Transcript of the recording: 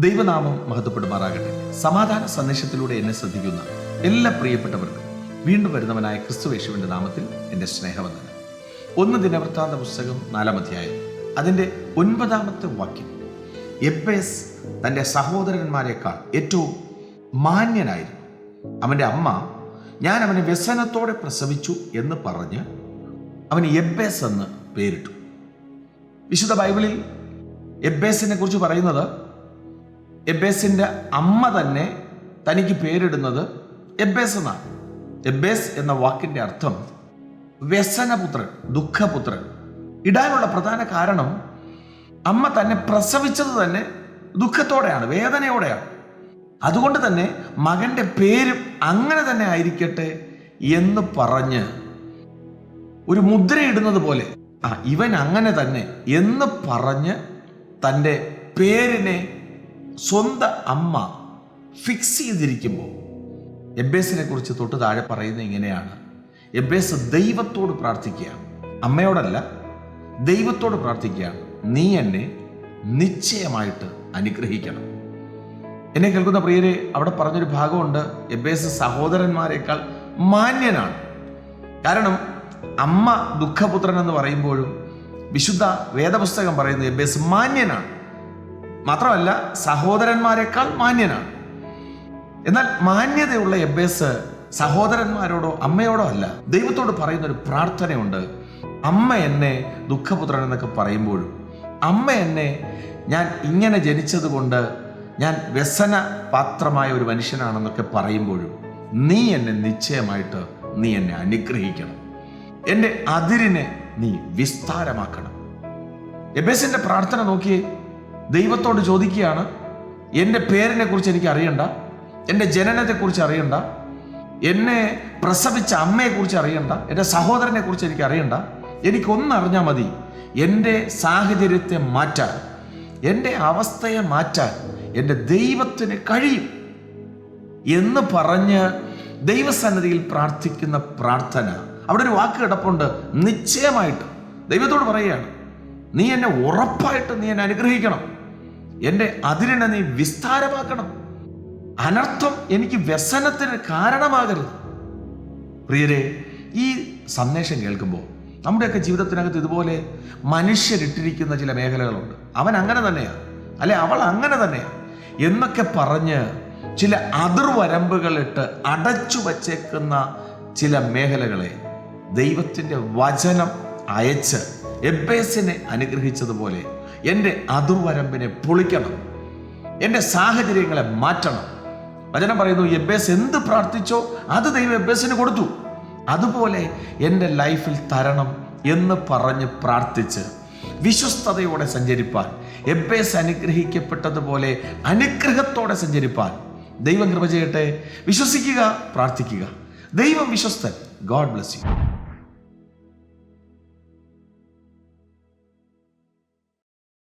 ദൈവനാമം മഹത്വപ്പെടുമാറാകട്ടെ. സമാധാന സന്ദേശത്തിലൂടെ എന്നെ ശ്രദ്ധിക്കുന്ന എല്ലാ പ്രിയപ്പെട്ടവർക്കും വീണ്ടും വരുന്നവനായ ക്രിസ്തുവേശുവിന്റെ നാമത്തിൽ എന്റെ സ്നേഹവന്ദനം. ഒന്ന് ദിനവൃത്താന്ത പുസ്തകം നാലാം അധ്യായം. അതിന്റെ ഒൻപതാമത്തെ വാക്യം. എപ്പേസ് തന്റെ സഹോദരന്മാരെക്കാൾ ഏറ്റവും മാന്യനായിരുന്നു. അവന്റെ അമ്മ ഞാൻ അവനെ വ്യസനത്തോടെ പ്രസവിച്ചു എന്ന് പറഞ്ഞ് അവന് എബ്ബേസ് എന്ന് പേരിട്ടു. വിശുദ്ധ ബൈബിളിൽ എബ്ബേസിനെ കുറിച്ച് പറയുന്നത് എബ്ബേസിന്റെ അമ്മ തന്നെ തനിക്ക് പേരിടുന്നത് എബേസ് എന്നാണ്. എബേസ് എന്ന വാക്കിന്റെ അർത്ഥം വ്യസനപുത്രൻ ദുഃഖപുത്രൻ. ഇടാനുള്ള പ്രധാന കാരണം അമ്മ തന്നെ പ്രസവിച്ചത് തന്നെ ദുഃഖത്തോടെയാണ് വേദനയോടെയാണ്. അതുകൊണ്ട് തന്നെ മകന്റെ പേരും അങ്ങനെ തന്നെ ആയിരിക്കട്ടെ എന്ന് പറഞ്ഞ് ഒരു മുദ്രയിടുന്നത് പോലെ ആ ഇവൻ അങ്ങനെ തന്നെ എന്ന് പറഞ്ഞ് തന്റെ പേരിനെ സ്വന്തം അമ്മ ഫിക്സ് ചെയ്തിരിക്കുമ്പോൾ എബേസിനെ കുറിച്ച് തൊട്ട് താഴെ പറയുന്നത് ഇങ്ങനെയാണ്. എബേസ് ദൈവത്തോട് പ്രാർത്ഥിക്കുകയാണ്. അമ്മയോടല്ല ദൈവത്തോട് പ്രാർത്ഥിക്കുകയാണ്. നീ എന്നെ നിശ്ചയമായിട്ട് അനുഗ്രഹിക്കണം. എന്നെ കേൾക്കുന്ന പ്രിയരെ അവിടെ പറഞ്ഞൊരു ഭാഗമുണ്ട്. എബേസ് സഹോദരന്മാരെക്കാൾ മാന്യനാണ്. കാരണം അമ്മ ദുഃഖപുത്രൻ എന്ന് പറയുമ്പോഴും വിശുദ്ധ വേദപുസ്തകം പറയുന്നത് എബേസ് മാന്യനാണ്. മാത്രമല്ല സഹോദരന്മാരെക്കാൾ മാന്യനാണ്. എന്നാൽ മാന്യതയുള്ള എബേസ് സഹോദരന്മാരോടോ അമ്മയോടോ അല്ല. ദൈവത്തോട് പറയുന്ന ഒരു പ്രാർത്ഥനയുണ്ട്. അമ്മ എന്നെ ദുഃഖപുത്രൻ എന്നൊക്കെ പറയുമ്പോഴും അമ്മ എന്നെ ഞാൻ ഇങ്ങനെ ജനിച്ചത് കൊണ്ട് ഞാൻ വ്യസന പാത്രമായ ഒരു മനുഷ്യനാണെന്നൊക്കെ പറയുമ്പോഴും നീ എന്നെ നിശ്ചയമായിട്ട് നീ എന്നെ അനുഗ്രഹിക്കണം. എന്റെ അതിരിനെ നീ വിസ്താരമാക്കണം. എബേസിന്റെ പ്രാർത്ഥന നോക്കിയേ. ദൈവത്തോട് ചോദിക്കുകയാണ് എന്റെ പേരിനെ കുറിച്ച് എനിക്ക് അറിയണ്ട എന്റെ ജനനത്തെക്കുറിച്ച് അറിയണ്ട എന്നെ പ്രസവിച്ച അമ്മയെക്കുറിച്ച് അറിയണ്ട എന്റെ സഹോദരനെ കുറിച്ച് എനിക്ക് അറിയണ്ട. എനിക്കൊന്നറിഞ്ഞാൽ മതി എന്റെ സാഹചര്യത്തെ മാറ്റാൻ എന്റെ അവസ്ഥയെ മാറ്റാൻ എന്റെ ദൈവത്തിന് കഴിയും. എന്ന് പറഞ്ഞ് ദൈവസന്നിധിയിൽ പ്രാർത്ഥിക്കുന്ന പ്രാർത്ഥന. അവിടെ ഒരു വാക്ക് കിടപ്പുണ്ട് നിശ്ചയമായിട്ട്. ദൈവത്തോട് പറയുകയാണ് നീ എന്നെ ഉറപ്പായിട്ട് നീ എന്നെ അനുഗ്രഹിക്കണം. എന്റെ അതിരിനെ നീ വിസ്താരമാക്കണം. അനർത്ഥം എനിക്ക് വ്യസനത്തിന് കാരണമാകരുത്. പ്രിയരെ ഈ സന്ദേശം കേൾക്കുമ്പോൾ നമ്മുടെയൊക്കെ ജീവിതത്തിനകത്ത് ഇതുപോലെ മനുഷ്യരിട്ടിരിക്കുന്ന ചില മേഖലകളുണ്ട്. അവൻ അങ്ങനെ തന്നെയാണ് അല്ലെ അവൾ അങ്ങനെ തന്നെയാണ് എന്നൊക്കെ പറഞ്ഞ് ചില അതിർവരമ്പുകളിട്ട് അടച്ചു വച്ചേക്കുന്ന ചില മേഖലകളെ ദൈവത്തിന്റെ വചനം അയച്ച് എബേസിനെ അനുഗ്രഹിച്ചതുപോലെ എന്റെ അതിർവരമ്പിനെ പൊളിക്കണം. എന്റെ സാഹചര്യങ്ങളെ മാറ്റണം. വചനം പറയുന്നു എബേസ് എന്ത് പ്രാർത്ഥിച്ചോ അത് ദൈവം എബേസിന് കൊടുത്തു. അതുപോലെ എന്റെ ലൈഫിൽ തരണം എന്ന് പറഞ്ഞ് പ്രാർത്ഥിച്ച് വിശ്വസ്തയോടെ സഞ്ചരിപ്പാൻ എബേസ് അനുഗ്രഹിക്കപ്പെട്ടതുപോലെ അനുഗ്രഹത്തോടെ സഞ്ചരിപ്പാൻ ദൈവം കൃപ ചെയ്യട്ടെ. വിശ്വസിക്കുക പ്രാർത്ഥിക്കുക. ദൈവം വിശ്വസ്തൻ. God bless you.